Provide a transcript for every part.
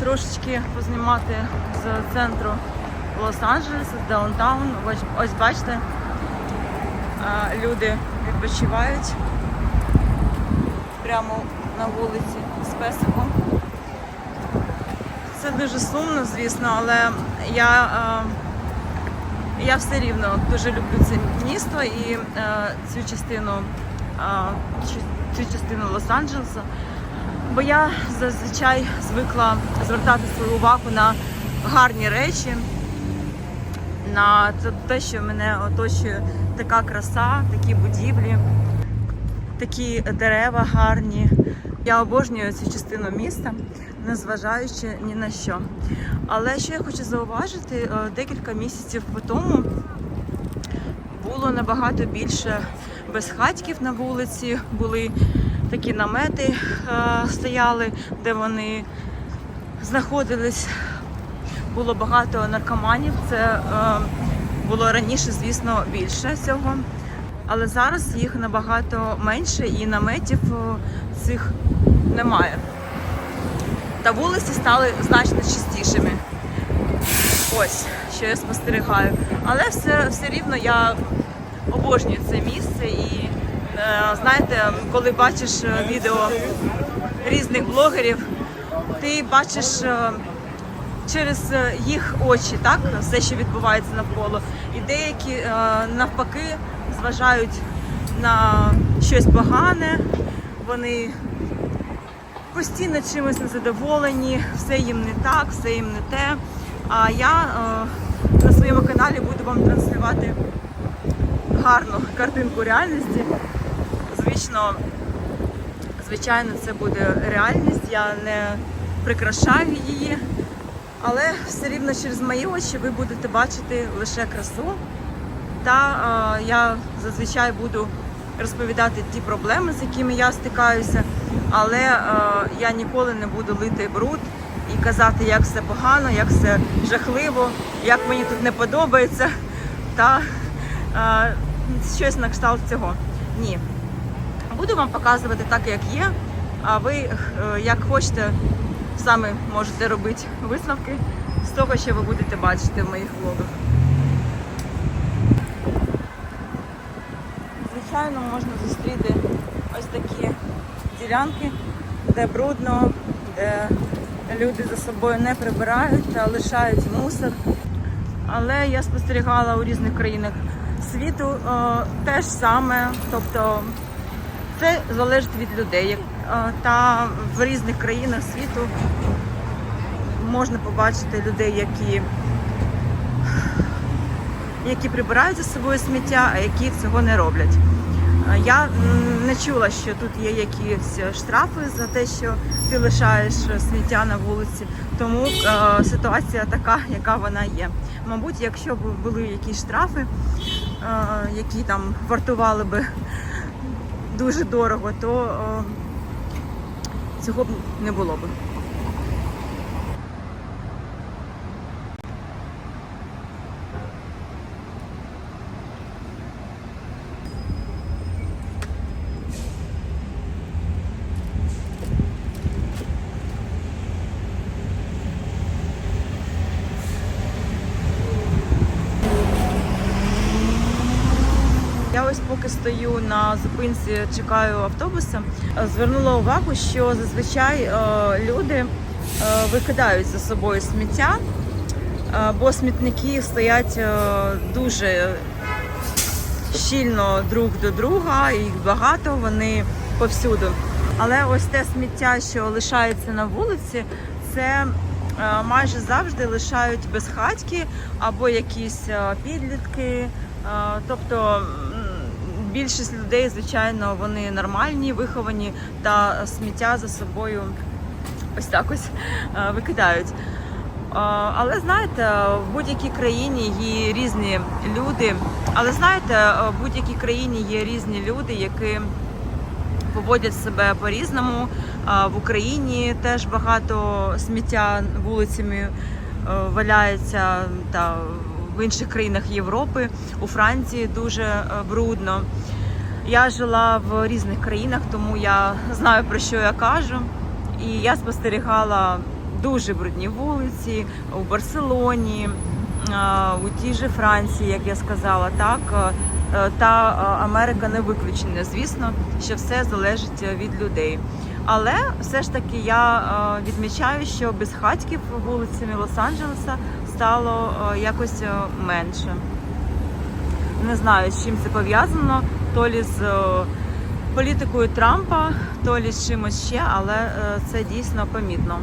Трошечки познімати з центру Лос-Анджелеса, з даунтаун. Ось, ось бачите, люди відпочивають прямо на вулиці з песиком. Це дуже сумно, звісно, але я, я все рівно дуже люблю це місто і цю частину, цю частину Лос-Анджелеса. Бо я зазвичай звикла звертати свою увагу на гарні речі, на те, що мене оточує така краса, такі будівлі, такі дерева гарні. Я обожнюю цю частину міста, незважаючи ні на що. Але що я хочу зауважити, е, декілька місяців по тому було набагато більше безхатьків на вулиці, були такі намети е, стояли, де вони знаходились. Було багато наркоманів. Це е, було раніше, звісно, більше цього. Але зараз їх набагато менше і наметів е, цих немає. Та вулиці стали значно чистішими. Ось, що я спостерігаю. Але все, все рівно я обожнюю це місце і знаєте, коли бачиш е, відео різних блогерів, ти бачиш е, через е, їх очі, так, все, що відбувається навколо. І деякі е, навпаки зважають на щось погане, вони постійно чимось незадоволені, все їм не так, все їм не те. А я е, на своєму каналі буду вам транслювати гарну картинку реальності. Звично, звичайно, це буде реальність, я не прикрашаю її, але все рівно через мої очі ви будете бачити лише красу. Та е, я зазвичай буду розповідати ті проблеми, з якими я стикаюся, але е, я ніколи не буду лити бруд і казати, як все погано, як все жахливо, як мені тут не подобається, та е, щось на кшталт цього. Ні. Буду вам показувати так, як є, а ви, е, як хочете, самі можете робити висновки з того, що ви будете бачити в моїх влогах. Звичайно, можна зустріти ось такі ділянки, де брудно, де люди за собою не прибирають та лишають мусор. Але я спостерігала у різних країнах світу е, те ж саме, тобто це залежить від людей. Та в різних країнах світу можна побачити людей, які які прибирають за собою сміття, а які цього не роблять. Я не чула, що тут є якісь штрафи за те, що ти лишаєш сміття на вулиці. Тому е, ситуація така, яка вона є. Мабуть, якщо б були якісь штрафи, е, які там вартували би дуже дорого, то о, цього б не було б. Я ось поки стою на зупинці, чекаю автобуса, е, звернула увагу, що зазвичай е, люди е, викидають за собою сміття, бо смітники стоять дуже щільно друг до друга, їх багато, вони повсюду. Але ось те сміття, що лишається на вулиці, це майже завжди лишають безхатьки або якісь підлітки. Тобто більшість людей, звичайно, вони нормальні, виховані та сміття за собою ось так ось е, викидають. Е, Але знаєте, в будь-якій країні є різні люди. Але знаєте, е, в будь-якій країні є різні люди, які поводять себе по-різному. В Україні теж багато сміття вулицями валяється та в інших країнах Європи, у Франції дуже е, брудно. Я жила в різних країнах, тому я знаю про що я кажу. І я спостерігала дуже брудні вулиці у Барселоні, е, у тій же Франції, як я сказала, так. е, Та Америка не виключення. Звісно, що все залежить від людей. Але все ж таки я відмічаю, що безхатьків вулицями Лос-Анджелеса стало е, якось е, менше. Не знаю, з чим це пов'язано, то лі з е, політикою Трампа, то лі з чимось ще, але це дійсно помітно.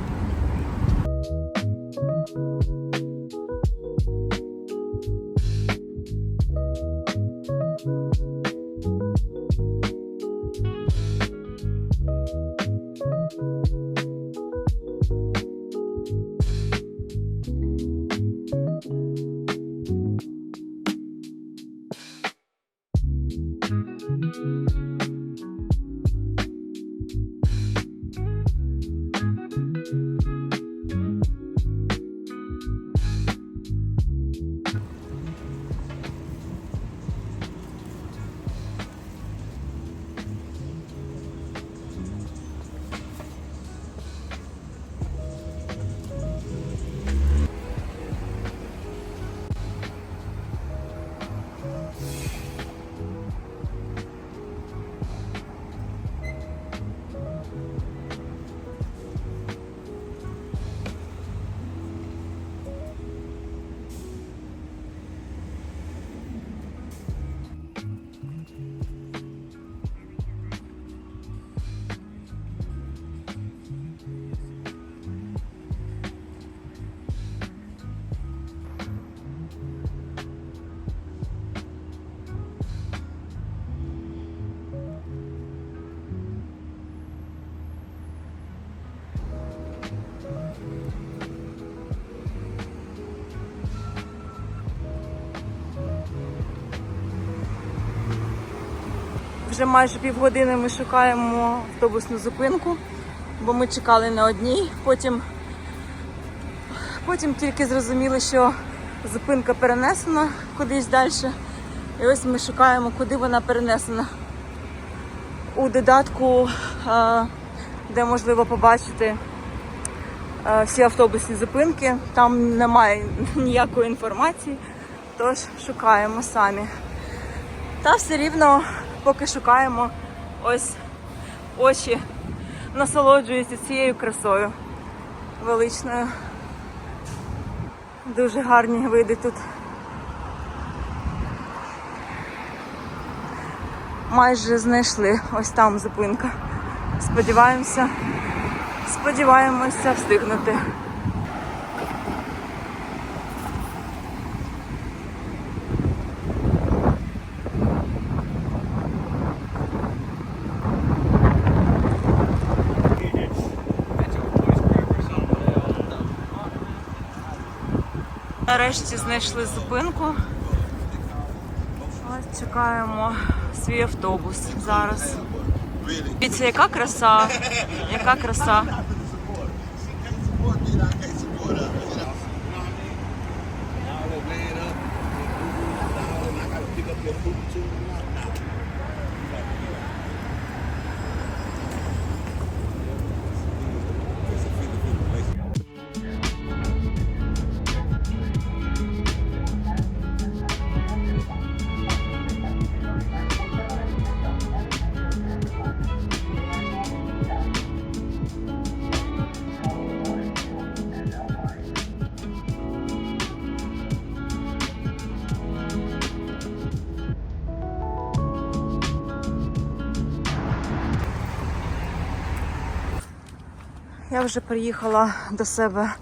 Вже майже півгодини ми шукаємо автобусну зупинку, бо ми чекали на одній. Потім, потім тільки зрозуміли, що зупинка перенесена кудись далі. І ось ми шукаємо, куди вона перенесена. У додатку, де можливо побачити всі автобусні зупинки, там немає ніякої інформації, тож шукаємо самі. Та все рівно, поки шукаємо, ось очі насолоджуються цією красою величною. Дуже гарні види тут. Майже знайшли ось там зупинка. Сподіваємося, сподіваємося встигнути. Нарешті знайшли зупинку. Ось чекаємо свій автобус зараз. Дивіться, яка краса, яка краса. Я вже приїхала до себе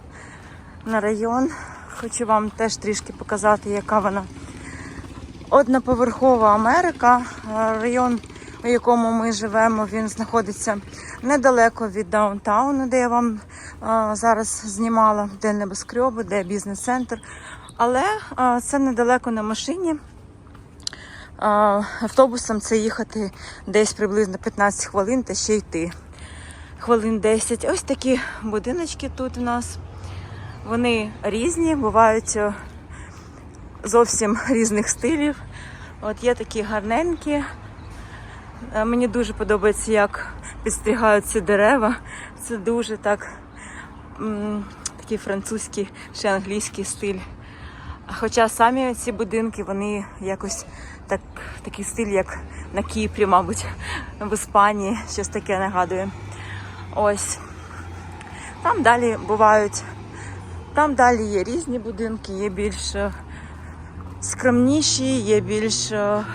на район. Хочу вам теж трішки показати, яка вона одноповерхова Америка. Е, Район, у якому ми живемо, він знаходиться недалеко від даунтауну, де я вам е, зараз знімала, де небоскреби, де бізнес-центр. Але е, це недалеко на машині. Автобусом це їхати десь приблизно 15 хвилин та ще йти хвилин 10. Ось такі будиночки тут у нас. Вони різні, бувають е, зовсім різних стилів. От є такі гарненькі. Е, Мені дуже подобається, як підстрігають ці дерева. Це дуже так такий французький чи англійський стиль. Хоча самі ці будинки, вони якось так, такий стиль, як на Кіпрі, мабуть, в Іспанії, щось таке нагадує. Ось. Там далі бувають, там далі є різні будинки, є більш е, скромніші, є більш е,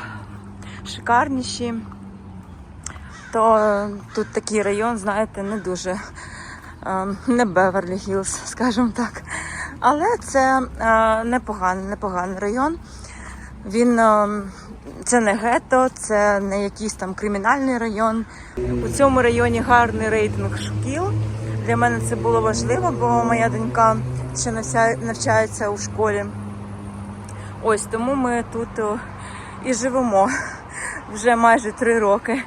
шикарніші. То е, тут такий район, знаєте, не дуже не Беверлі Гілз, скажімо так. Але це непоганий, непоганий район. Він е, це не гетто, це не якийсь там кримінальний район. У цьому районі гарний рейтинг шкіл. Для мене це було важливо, бо моя донька ще навчається у школі. Ось тому ми тут і живемо вже майже три роки.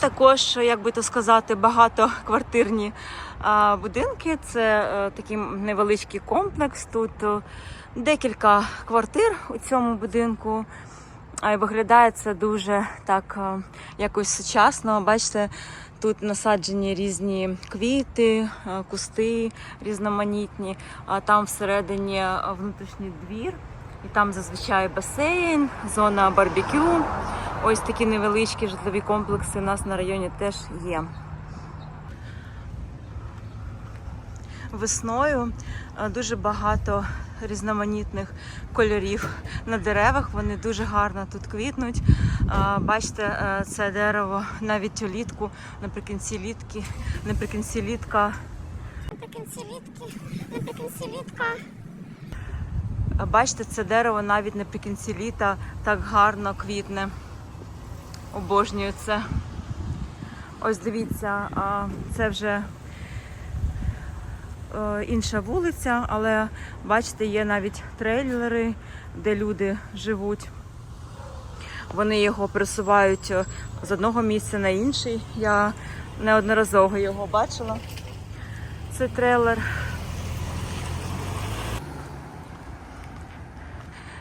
Також, як би то сказати, багатоквартирні будинки. Це е, такий невеличкий комплекс. Тут е, декілька квартир у цьому будинку. Виглядає це дуже так е, якось сучасно. Бачите, тут насаджені різні квіти, кусти різноманітні, а там всередині внутрішній двір. І там зазвичай басейн, зона барбекю. Ось такі невеличкі житлові комплекси у нас на районі теж є. Весною е, дуже багато різноманітних кольорів на деревах. Вони дуже гарно тут квітнуть. Е, Бачите, е, це дерево навіть улітку, наприкінці літки, наприкінці літка Наприкінці літки, наприкінці літка. Бачите, це дерево навіть наприкінці літа так гарно квітне. Обожнюю це. Ось дивіться, це вже інша вулиця, але бачите, є навіть трейлери, де люди живуть. Вони його пересувають е, з одного місця на інший. Я неодноразово його бачила. Це трейлер.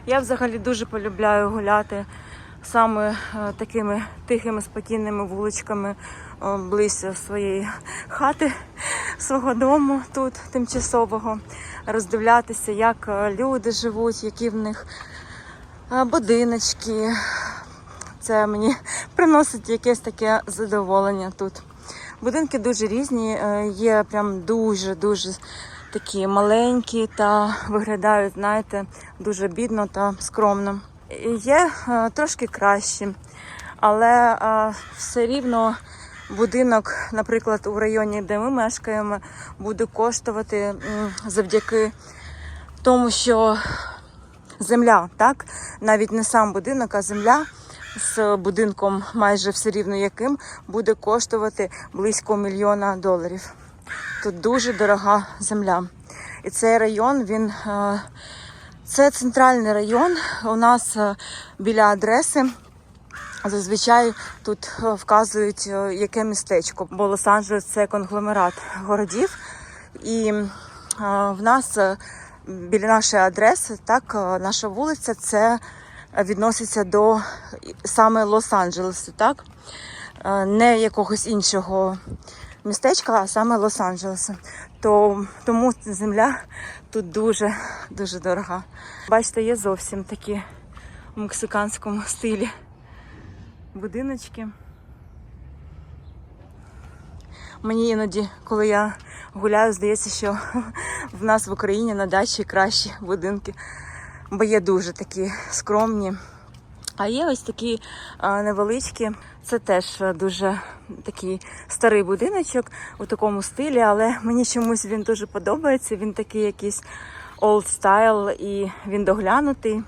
Я взагалі дуже полюбляю гуляти саме е, такими тихими, спокійними вуличками е, близько своєї хати, свого дому тут тимчасового, роздивлятися, як е, люди живуть, які в них е, будиночки. Це мені приносить якесь таке задоволення тут. Будинки дуже різні, е, є прям дуже-дуже такі маленькі та виглядають, знаєте, дуже бідно та скромно. Є трошки кращі, але все рівно будинок, наприклад, у районі, де ми мешкаємо, буде коштувати завдяки тому, що земля, так? Навіть не сам будинок, а земля з будинком, майже все рівно яким, буде коштувати близько мільйона доларів. Тут дуже дорога земля. І цей район, він е, це центральний район. У нас е, біля адреси зазвичай тут е, вказують, е, яке містечко, бо Лос-Анджелес це конгломерат городів. І е, в нас біля нашої адреси, так, наша вулиця, це відноситься до саме Лос-Анджелесу, так? Не якогось іншого містечка, а саме Лос-Анджелеса. То, тому земля тут дуже дуже дорога. Бачите, є зовсім такі в мексиканському стилі будиночки. Мені іноді, коли я гуляю, здається, що в нас в Україні на дачі кращі будинки, бо є дуже такі скромні. А є ось такі невеличкі. Це теж дуже такий старий будиночок у такому стилі, але мені чомусь він дуже подобається. Він такий якийсь old style і він доглянутий.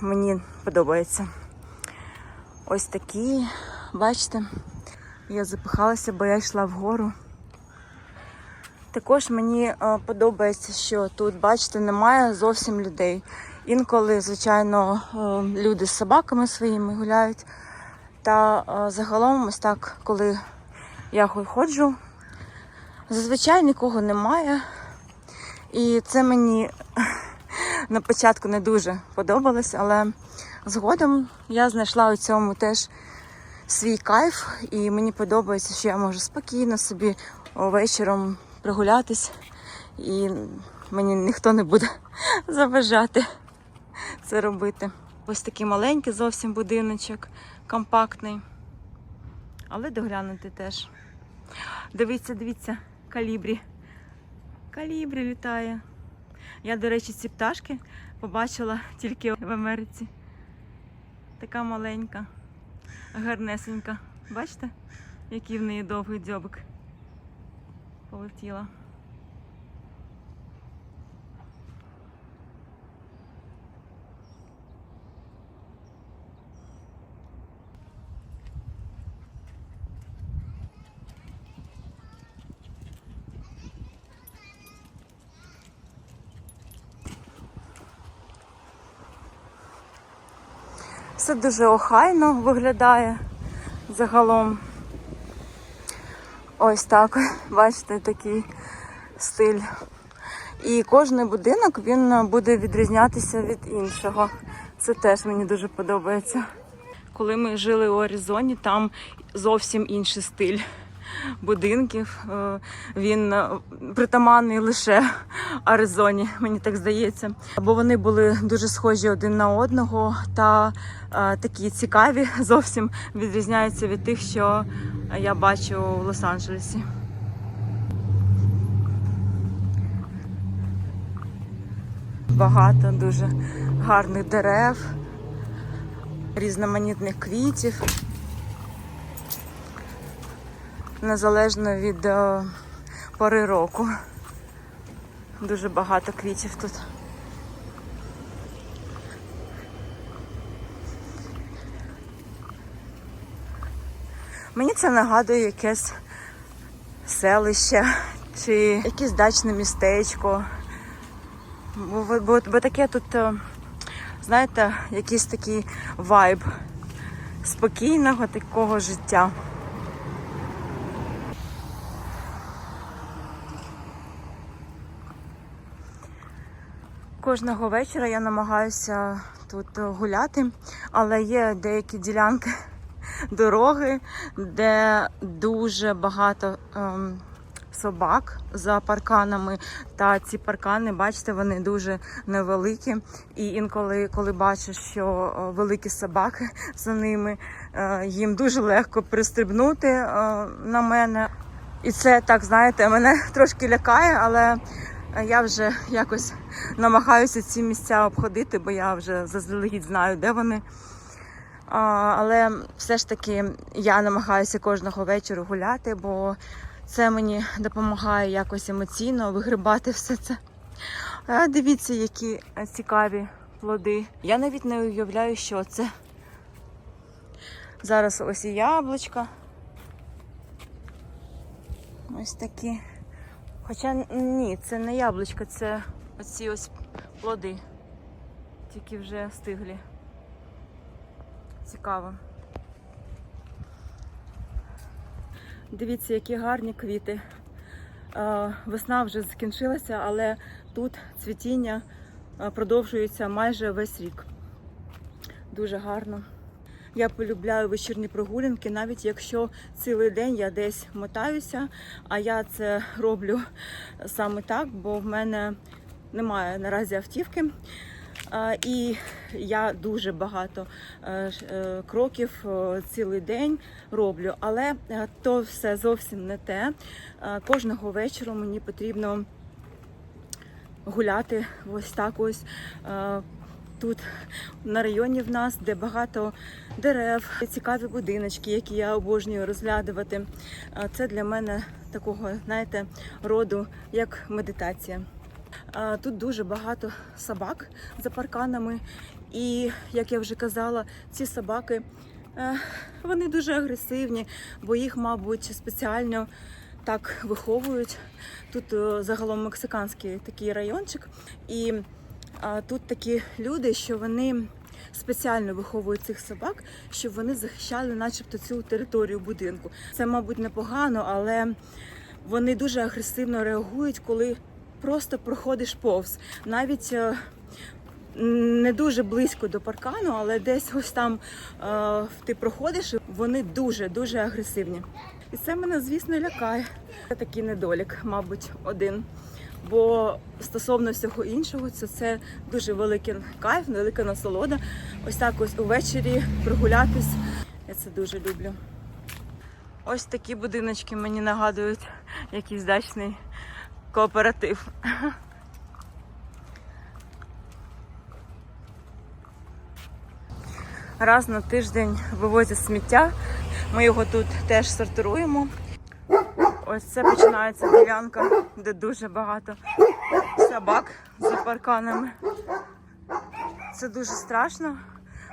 Мені подобається. Ось такі, бачите, я запихалася, бо я йшла вгору. Також мені е, подобається, що тут, бачите, немає зовсім людей. Інколи, звичайно, е, люди з собаками своїми гуляють. Та е, загалом, ось так, коли я ходжу, зазвичай нікого немає. І це мені на початку не дуже подобалось, але згодом я знайшла у цьому теж свій кайф, і мені подобається, що я можу спокійно собі вечором прогулятись, і мені ніхто не буде заважати це робити. Ось такий маленький зовсім будиночок, компактний, але доглянути теж. Дивіться, дивіться, калібрі. Калібрі літає. Я, до речі, ці пташки побачила тільки в Америці. Така маленька, гарнесенька. Бачите, який в неї довгий дзьобик полетіла. Все дуже охайно виглядає загалом. Ось так, бачите, такий стиль. І кожен будинок він буде відрізнятися від іншого. Це теж мені дуже подобається. Коли ми жили у Аризоні, там зовсім інший стиль будинків. Е, Він е, притаманний лише Аризоні, мені так здається. Бо вони були дуже схожі один на одного та е, такі цікаві, зовсім відрізняються від тих, що я бачу в Лос-Анджелесі. Багато дуже гарних дерев, різноманітних квітів. Незалежно від е, пори року. Дуже багато квітів тут. Мені це нагадує якесь селище чи якесь дачне містечко. Бо, бо, бо таке тут, е, знаєте, якийсь такий вайб спокійного такого життя. Кожного вечора я намагаюся тут гуляти, але є деякі ділянки дороги, де дуже багато ем, собак за парканами. Та ці паркани, бачите, вони дуже невеликі. І інколи, коли бачиш, що е, великі собаки за ними, е, їм дуже легко пристрибнути е, на мене. І це так, знаєте, мене трошки лякає, але я вже якось намагаюся ці місця обходити, бо я вже заздалегідь знаю, де вони. Але все ж таки я намагаюся кожного вечора гуляти, бо це мені допомагає якось емоційно вигрибати все це. Дивіться, які цікаві плоди. Я навіть не уявляю, що це. Зараз ось і яблучка. Ось такі. Хоча ні, це не яблучка, це оці ось плоди. Тільки вже стиглі. Цікаво. Дивіться, які гарні квіти. Весна вже закінчилася, але тут цвітіння продовжується майже весь рік. Дуже гарно. Я полюбляю вечірні прогулянки, навіть якщо цілий день я десь мотаюся, а я це роблю саме так, бо в мене немає наразі автівки. І я дуже багато е, е, кроків е, цілий день роблю, але то все зовсім не те. Кожного вечора мені потрібно гуляти ось так ось. Тут на районі в нас, де багато дерев, цікаві будиночки, які я обожнюю розглядувати. Це для мене такого, знаєте, роду як медитація. Тут дуже багато собак за парканами, і як я вже казала, ці собаки е, вони дуже агресивні, бо їх, мабуть, спеціально так виховують. Тут е, загалом мексиканський такий райончик, і тут такі люди, що вони спеціально виховують цих собак, щоб вони захищали, начебто, цю територію будинку. Це, мабуть, непогано, але вони дуже агресивно реагують, коли просто проходиш повз. Навіть е, не дуже близько до паркану, але десь ось там е, ти проходиш, вони дуже дуже агресивні. І це мене, звісно, лякає. Це такий недолік, мабуть, один. Бо стосовно всього іншого, це, це дуже великий кайф, велика насолода. Ось так ось увечері прогулятись. Я це дуже люблю. Ось такі будиночки мені нагадують якийсь дачний кооператив. Раз на тиждень вивозять сміття. Ми його тут теж сортируємо. Ось це починається ділянка, де дуже багато собак за парканами. Це дуже страшно.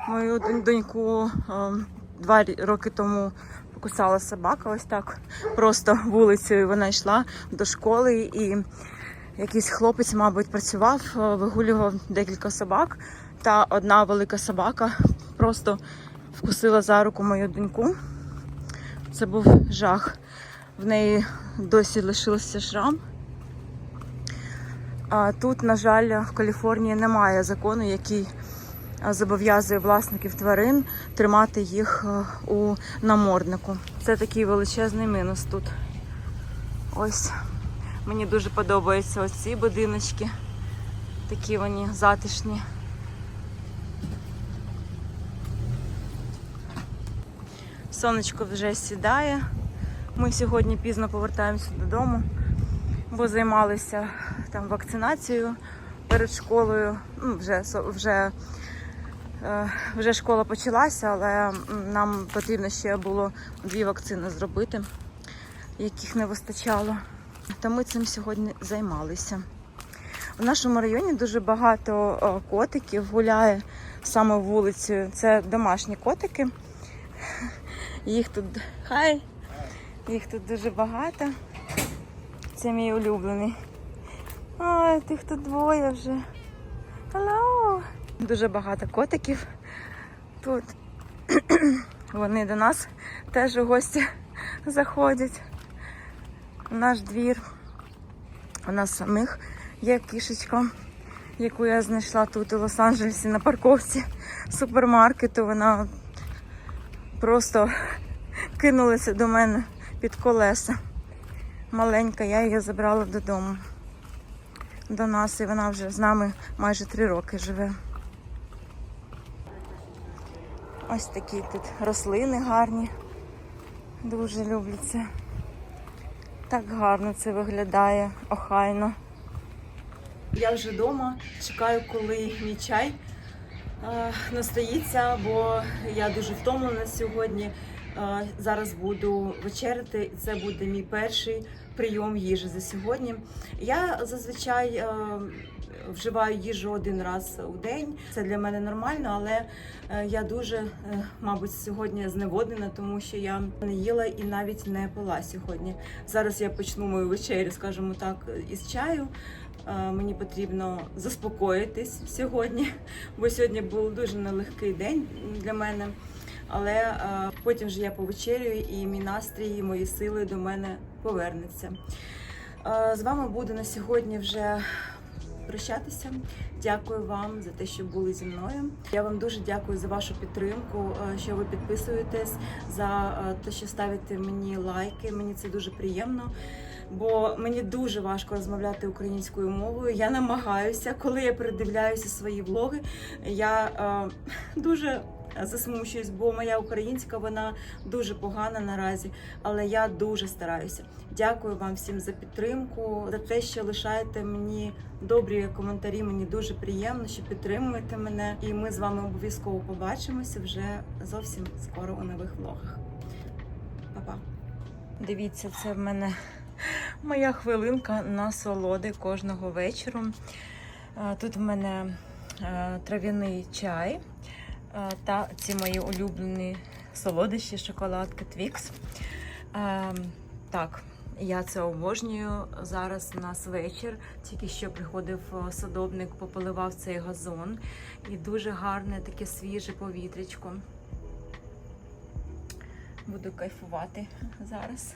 Мою доньку ем, два роки тому покусала собака. Ось так. Просто вулицею вона йшла до школи і якийсь хлопець, мабуть, працював, е, вигулював декілька собак. Та одна велика собака просто вкусила за руку мою доньку. Це був жах. В неї досі лишився шрам. А тут, на жаль, в Каліфорнії немає закону, який зобов'язує власників тварин тримати їх у наморднику. Це такий величезний мінус тут. Ось мені дуже подобаються ось ці будиночки. Такі вони затишні. Сонечко вже сідає. Ми сьогодні пізно повертаємося додому, бо займалися там вакцинацією перед школою. Ну, вже, вже, е, вже школа почалася, але нам потрібно ще було дві вакцини зробити, яких не вистачало. Та ми цим сьогодні займалися. В нашому районі дуже багато е, котиків гуляє саме вулицею. Це домашні котики. Їх тут хай. Їх тут дуже багато. Це мій улюблений. Ой, тих тут двоє вже. Hello! Дуже багато котиків тут. Вони до нас теж у гості заходять. У наш двір. У нас самих є кішечка, яку я знайшла тут у Лос-Анджелесі на парковці супермаркету. Вона просто кинулася до мене під колеса. Маленька, я її забрала додому. До нас, і вона вже з нами майже три роки живе. Ось такі тут рослини гарні. Дуже люблю це. Так гарно це виглядає, охайно. Я вже вдома, чекаю, коли мій чай е, настоїться, бо я дуже втомлена сьогодні. Зараз буду вечеряти, і це буде мій перший прийом їжі за сьогодні. Я зазвичай е, вживаю їжу один раз у день. Це для мене нормально, але е, я дуже, е, мабуть, сьогодні зневоднена, тому що я не їла і навіть не пила сьогодні. Зараз я почну мою вечерю, скажімо так, із чаю. Мені потрібно заспокоїтись сьогодні, бо сьогодні був дуже нелегкий день для мене. Але е, потім вже я повечерюю, і мій настрій, і мої сили до мене повернуться. Е, З вами буду на сьогодні вже прощатися. Дякую вам за те, що були зі мною. Я вам дуже дякую за вашу підтримку, е, що ви підписуєтесь, за е, те, що ставите мені лайки. Мені це дуже приємно. Бо мені дуже важко розмовляти українською мовою. Я намагаюся, коли я передивляюся свої влоги, я е, дуже засмучуюсь, бо моя українська вона дуже погана наразі. Але я дуже стараюся. Дякую вам всім за підтримку, за те, що лишаєте мені добрі коментарі. Мені дуже приємно, що підтримуєте мене. І ми з вами обов'язково побачимося вже зовсім скоро у нових влогах. Па-па. Дивіться, це в мене моя хвилинка насолоди кожного вечору. Е, Тут в мене е, трав'яний чай та ці мої улюблені солодощі, шоколадки Twix. Е, Так, я це обожнюю. Зараз у нас вечір. Тільки що приходив е, садовник, пополивав цей газон. І дуже гарне таке свіже повітрячко. Буду кайфувати зараз.